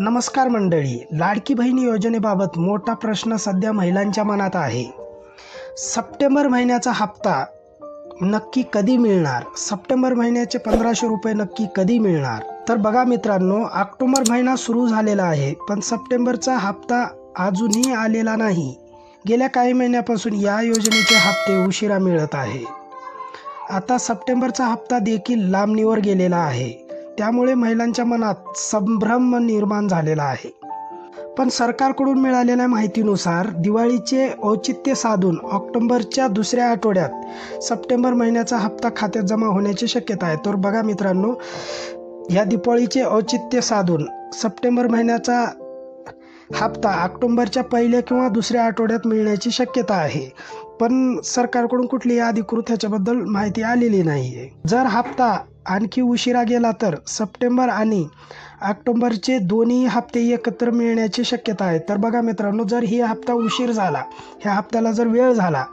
नमस्कार मंडळी. लाडकी बहीण योजनेबाबत मोठा प्रश्न सध्या महिलांच्या मनात आहे. सप्टेंबर महिन्याचा हप्ता नक्की कधी मिळणार? सप्टेंबर महिन्याचे पंधराशे रुपये नक्की कधी मिळणार? तर बघा मित्रांनो ऑक्टोबर महिना सुरू झालेला आहे पण सप्टेंबरचा हप्ता अजूनही आलेला नाही. गेल्या काही महिन्यापासून या योजनेचे हप्ते उशिरा मिळत आहे. आता सप्टेंबरचा हप्ता देखील लांबणीवर गेलेला आहे. त्यामुळे महिलांच्या मनात संभ्रम निर्माण झालेला आहे. पण सरकारकडून मिळालेल्या माहितीनुसार दिवाळीचे औचित्य साधून ऑक्टोबरच्या दुसऱ्या आठवड्यात सप्टेंबर महिन्याचा हप्ता खात्यात जमा होण्याची शक्यता आहे. तर बघा मित्रांनो या दिवाळीचे औचित्य साधून सप्टेंबर महिन्याचा हप्ता ऑक्टोबरच्या पहिल्या किंवा दुसऱ्या आठवड्यात मिळण्याची शक्यता आहे. पण सरकारकडून कुठलीही अधिकृत ह्याच्याबद्दल माहिती आलेली नाही आहे जर हप्ता आणखी उशिरा गेला तर सप्टेंबर आणि ऑक्टोंबरचे दोन्ही हप्ते एकत्र मिळण्याची शक्यता आहे. तर बघा मित्रांनो जर ही हप्ता उशीर झाला ह्या हप्त्याला जर वेळ झाला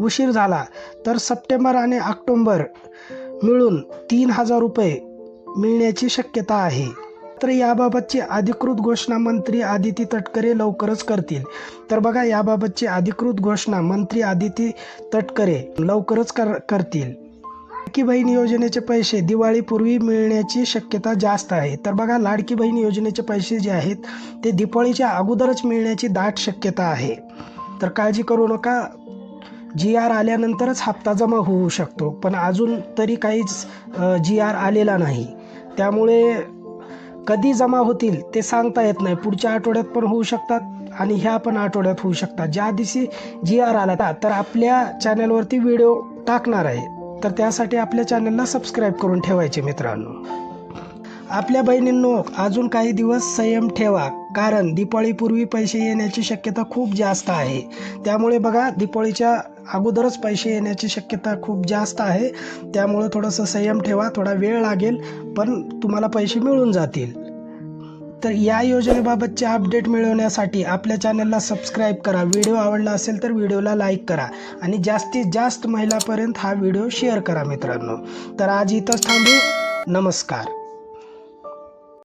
उशीर झाला तर सप्टेंबर आणि ऑक्टोंबर मिळून तीन हजार रुपये मिळण्याची शक्यता आहे. तर याबाबतची अधिकृत घोषणा मंत्री आदिती तटकरे लवकरच करतील. तर बघा याबाबतची अधिकृत घोषणा मंत्री आदिती तटकरे लवकरच कर करतील. लाडकी बहीण योजनेचे पैसे दिवाळीपूर्वी मिळण्याची शक्यता जास्त आहे. तर बघा लाडकी बहीण योजनेचे पैसे जे आहेत ते दिवाळीच्या अगोदरच मिळण्याची दाट शक्यता आहे. तर काळजी करू नका. जी आर आल्यानंतरच हप्ता जमा होऊ शकतो पण अजून तरी काहीच जी आर आलेला नाही. त्यामुळे कधी जमा होतील ते सांगता येत नाही. पुढच्या आठवड्यात पण होऊ शकतात आणि ह्या पण आठवड्यात होऊ शकतात. ज्या दिवशी जी आर आला तर आपल्या चॅनलवरती व्हिडिओ टाकणार आहे. तर त्यासाठी आपल्या चॅनलला सबस्क्राईब करून ठेवायचे मित्रांनो. आपल्या बहिणींनो अजून काही दिवस संयम ठेवा. कारण दिपाळीपूर्वी पैसे येण्याची शक्यता खूप जास्त आहे. त्यामुळे बघा दिपाळीच्या अगोदरच पैसे येण्याची शक्यता खूप जास्त आहे. त्यामुळे थोडंसं संयम ठेवा थोडा वेळ लागेल पण तुम्हाला पैसे मिळून जातील. तर या योजनेबाबतचे अपडेट मिळवण्यासाठी आपल्या चॅनलला सबस्क्राईब करा. व्हिडिओ आवडला असेल तर व्हिडिओला लाईक करा. आणि जास्तीत जास्त महिलापर्यंत हा व्हिडिओ शेअर करा मित्रांनो. तर आज इथंच थांबू. नमस्कार.